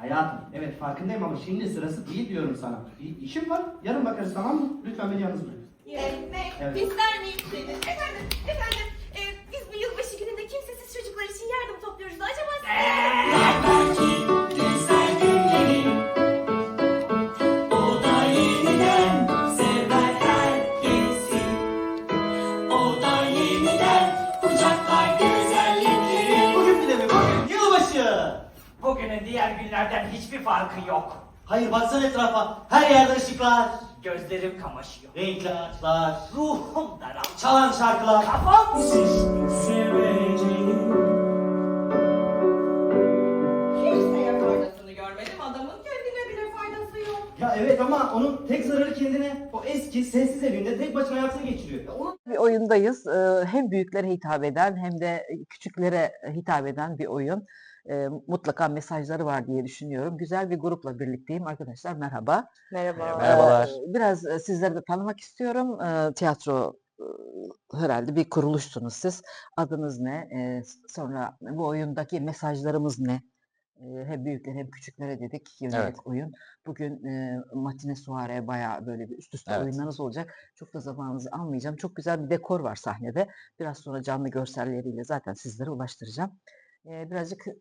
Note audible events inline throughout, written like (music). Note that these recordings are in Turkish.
Hayatım evet farkındayım ama şimdi sırası değil diyorum sana. Bir işim var yarın bakarız tamam mı? Lütfen beni yalnız bırak. Yemek, Evet. bizler neyiz? Efendim, efendim, Bugünün diğer günlerden hiçbir farkı yok. Hayır baksana etrafa. Her yerde ışıklar, Gözlerim kamaşıyor. renkli ağaçlar, Ruhum daraldı. çalan şarkılar. Kafam şişti. Seveceğim. Kimseye faydasını görmedim. Adamın kendine bile faydası yok. Ya evet ama onun tek zararı kendine. O eski sessiz evinde tek başına hayatını geçiriyor. Ya onun bir oyundayız. Ee, Hem büyüklere hitap eden hem de küçüklere hitap eden bir oyun. Ee, Mutlaka mesajları var diye düşünüyorum. Güzel bir grupla birlikteyim. Arkadaşlar merhaba. Merhaba. Merhabalar. Biraz e, sizleri de tanımak istiyorum. Ee, Tiyatro e, herhalde bir kuruluşsunuz siz. Adınız ne? Ee, Sonra bu oyundaki mesajlarımız ne? Hem büyüklere hem küçüklere dedik. Yönelik Evet. oyun. Bugün e, matine suare bayağı böyle bir üst üste Evet. oyunlarınız olacak. Çok da zamanınızı almayacağım. Çok güzel bir dekor var sahnede. Biraz sonra canlı görselleriyle zaten sizlere ulaştıracağım. Ee, birazcık e,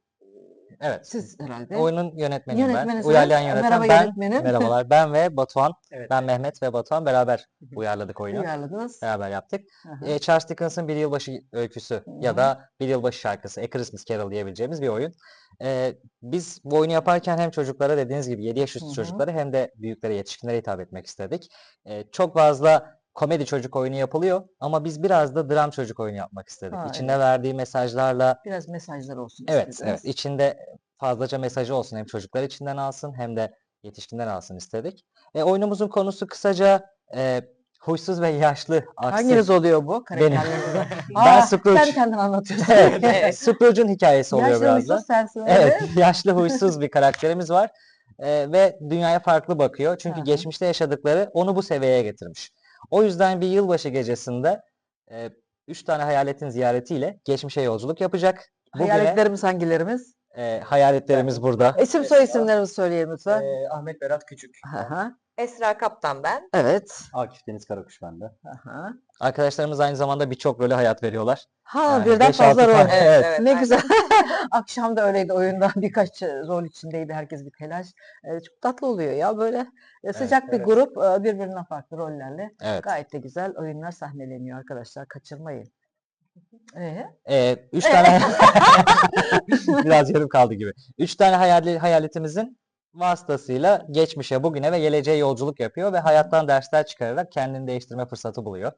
Evet. siz herhalde. Oyunun yönetmeniyim ben. Uyarlayan yönetmen Merhaba ben. yönetmenim. Merhabalar ben ve Batuhan. (laughs) Evet. Ben Mehmet ve Batuhan beraber uyarladık oyunu. Uyarladınız. Beraber yaptık. Ee, Charles Dickens'ın Bir Yılbaşı Öyküsü Hı ya da Bir Yılbaşı Şarkısı, A Christmas Carol diyebileceğimiz bir oyun. Ee, biz bu oyunu yaparken hem çocuklara dediğiniz gibi 7 yaş üstü Hı çocuklara hem de büyüklere, yetişkinlere hitap etmek istedik. Ee, çok fazla komedi çocuk oyunu yapılıyor ama biz biraz da dram çocuk oyunu yapmak istedik. Ha, İçinde verdiği mesajlarla Biraz mesajlar olsun Evet, istediniz. evet. İçinde fazlaca mesajı olsun. Hem çocuklar içinden alsın hem de yetişkinler alsın istedik. E, oyunumuzun konusu kısaca e, huysuz ve yaşlı aksi. Hanginiz oluyor bu Benim. (laughs) Ben Aa, Scrooge. Sen kendin anlatıyorsun. (laughs) Evet, Scrooge'un hikayesi oluyor Yaşlı biraz da. sensin. Evet, (laughs) yaşlı huysuz bir karakterimiz var. E, ve dünyaya farklı bakıyor. Çünkü geçmişte yaşadıkları onu bu seviyeye getirmiş. O yüzden bir yılbaşı gecesinde e, üç tane hayaletin ziyaretiyle geçmişe yolculuk yapacak. Bugüne Hayaletlerimiz hangilerimiz? e, hayaletlerimiz burada. İsim soy isimlerimizi söyleyelim lütfen. Ahmet Berat Küçük. Aha, Esra Kaptan ben. Evet. Akif Deniz Karakuş bende. Aha. Arkadaşlarımız aynı zamanda birçok role hayat veriyorlar. Ha Yani birden beş, fazla rol. tane, evet. Ne aynen. güzel. (laughs) Akşam da öyleydi oyunda (laughs) birkaç e, rol içindeydi herkes bir telaş. E, çok tatlı oluyor ya böyle e, sıcak bir evet. grup e, birbirinden farklı rollerle Evet. gayet de güzel oyunlar sahneleniyor arkadaşlar kaçırmayın. Ee, Ee, üç tane (laughs) biraz yarım kaldı gibi. Üç tane hayali, hayaletimizin vasıtasıyla geçmişe, bugüne ve geleceğe yolculuk yapıyor ve hayattan dersler çıkararak kendini değiştirme fırsatı buluyor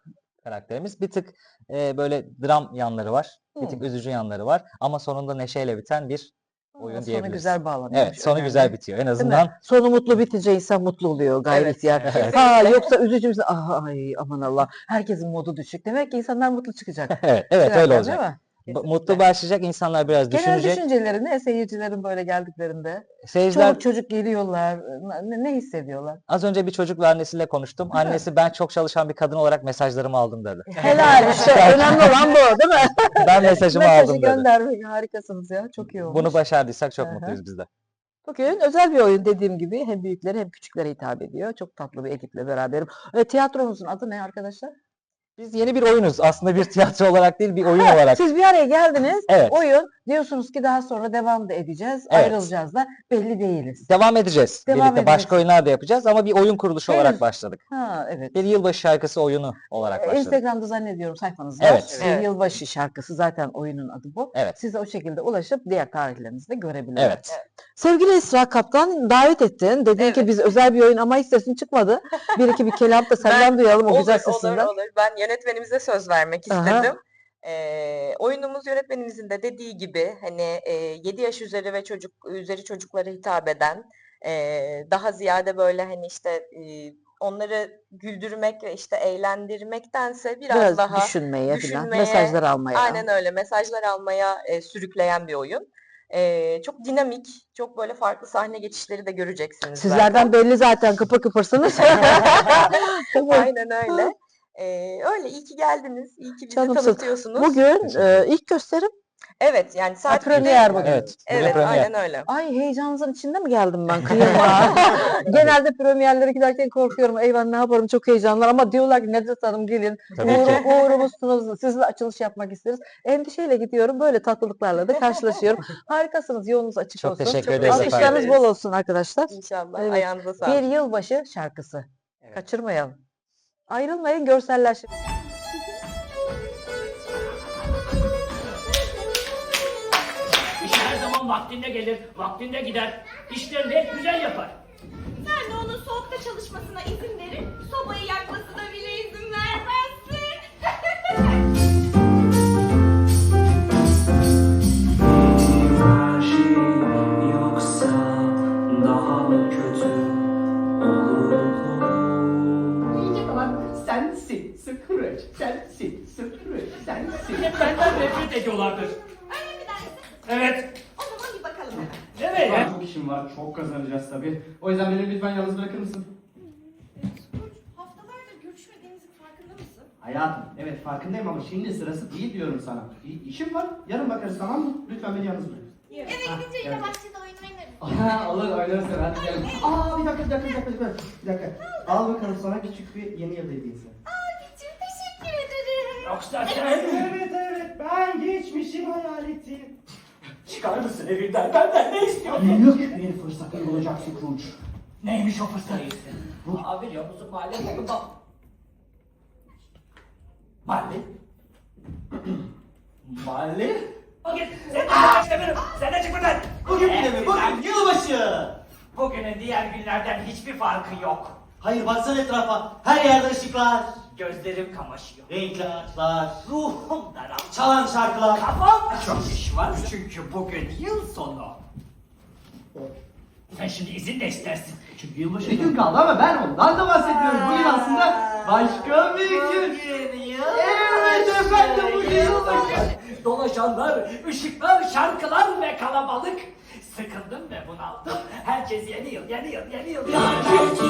karakterimiz. Bir tık e, böyle dram yanları var. Bir tık üzücü yanları var. Ama sonunda neşeyle biten bir oyun sonu diyebiliriz. güzel bağlanıyor. Evet, sonu güzel bitiyor. En Değil azından Sonu mutlu bitince insan mutlu oluyor gayri Evet, ihtiyar. evet. Ha yoksa üzücü müsün? Ah, ay aman Allah. Herkesin modu düşük. Demek ki insanlar mutlu çıkacak. (laughs) evet, evet öyle değil olacak. mi? Mutlu başlayacak, insanlar biraz Genel düşünecek. düşünceleri ne seyircilerin böyle geldiklerinde? Seyirciler Çoluk çocuk geliyorlar. Ne, ne hissediyorlar? Az önce bir çocuk ve annesiyle konuştum. Değil mi? Annesi ben çok çalışan bir kadın olarak mesajlarımı aldım dedi. (laughs) Helal işte. Önemli olan bu değil mi? (laughs) Ben mesajımı Mesajı aldım dedi. göndermek harikasınız ya. Çok iyi olmuş. Bunu başardıysak çok Hı hı. mutluyuz biz de. Bugün özel bir oyun dediğim gibi hem büyüklere hem küçüklere hitap ediyor. Çok tatlı bir ekiple beraberim. E, tiyatromuzun adı ne arkadaşlar? Biz yeni bir oyunuz. Aslında bir tiyatro olarak değil bir oyun olarak. Siz bir araya geldiniz. Evet. Oyun diyorsunuz ki daha sonra devam da edeceğiz. Evet. Ayrılacağız da belli değiliz. Devam edeceğiz. Devam Birlikte başka edeceksiniz. oyunlar da yapacağız ama bir oyun kuruluşu Henüz- olarak başladık. Ha evet. Bir yılbaşı şarkısı oyunu olarak Ee, başladık. Instagram'da zannediyorum sayfanız var. Evet. Evet. Yılbaşı şarkısı zaten oyunun adı bu. Evet. Size o şekilde ulaşıp diğer tarihlerinizi de görebilirler. Evet. Sevgili Esra Kaptan davet ettin. Dedin ki Evet. biz özel bir oyun ama hiç sesin çıkmadı. Bir iki bir kelam da senden duyalım o güzel olur, olur, sesinden. olur. Ben yönetmenimize söz vermek Aha. istedim. Ee, oyunumuz yönetmenimizin de dediği gibi hani e, 7 yaş üzeri ve çocuk üzeri çocuklara hitap eden e, daha ziyade böyle hani işte e, onları güldürmek ve işte eğlendirmektense biraz, Biraz daha düşünmeye, falan, düşünmeye, mesajlar almaya. Aynen öyle mesajlar almaya e, sürükleyen bir oyun. E, çok dinamik, çok böyle farklı sahne geçişleri de göreceksiniz. Sizlerden belli zaten kıpır kıpırsınız. (laughs) Aynen öyle. Ee, öyle iyi ki geldiniz. İyi ki bizi Canımsın. tanıtıyorsunuz. Bugün e, ilk gösterim Evet yani saat premier bugün. Evet. Evet premier. aynen öyle. Ay heyecanınızın içinde mi geldim ben (laughs) kıyama? (laughs) (laughs) Genelde premierlere giderken korkuyorum. Eyvah ne yaparım çok heyecanlar ama diyorlar ki Nedret Hanım gelin. Uğur, uğurumuzsunuz. Sizle açılış yapmak isteriz. Endişeyle gidiyorum. Böyle tatlılıklarla da karşılaşıyorum. Harikasınız. Yolunuz açık Çok olsun. teşekkür ederiz Alkışlarınız efendim. bol olsun arkadaşlar. İnşallah Evet. ayağınıza sağlık. Bir yılbaşı şarkısı. Evet. Kaçırmayalım. Ayrılmayın görselleşin. Vaktinde gelir, vaktinde gider. İşlerini hep güzel yapar. Sen de onun soğukta çalışmasına izin verir, sobayı yakmasına bile izin vermezsin. Şey yoksa daha mı kötü olurdu? Yiyecek olan sensin. Scrooge. Sensin. Scrooge. Sensin. Hep benden nefret ediyorlardır. Öyle mi dersin? Evet. O zaman bir bakalım hemen. Evet. Şu an çok işim var. Çok kazanacağız tabii. O yüzden beni lütfen yalnız bırakır mısın? Scrooge, haftalardır görüşmediğimizin farkında mısın? Hayatım, evet farkındayım ama şimdi sırası değil diyorum sana. İ- İşim var, yarın bakarız tamam mı? Lütfen beni yalnız bırak. Eve Ha, gidince yine evet. bahçede oyun oynarız. (laughs) Aha, olur oynarız sen hadi gel. Aa bir dakika bir dakika bir dakika bir dakika. Bir dakika. Al bakalım sana küçük bir yeni yıl hediyesi. Abicim teşekkür ederim. Yoksa sen... Evet evet ben geçmişim hayal ettim. Çıkar mısın evinden? Benden ne istiyorsun? Büyük bir fırsatın olacak Scrooge. Neymiş o fırsat? Abi biliyor musun mahalle takımda... Mahalle? Mahalle? O git. Sen de istemiyorum. Sen de çık buradan. Bugün bile mi? Bugün yılbaşı. Bugünün diğer günlerden hiçbir farkı yok. Hayır baksana etrafa. Her yerde ışıklar, Gözlerim kamaşıyor. renkli ağaçlar, Ruhum daraldı. çalan şarkılar. Kafam çok iş var çünkü bugün yıl sonu. Sen şimdi izin de istersin. Çünkü yılbaşı gün kaldı ama ben ondan da bahsediyorum. Bugün aslında başka bir gün. Evet efendim bugün yılbaşı. Dolaşanlar, ışıklar, şarkılar ve kalabalık. Sıkıldım ve bunaldım. Herkes yeni yıl, yeni yıl, yeni yıl. Lanet gitti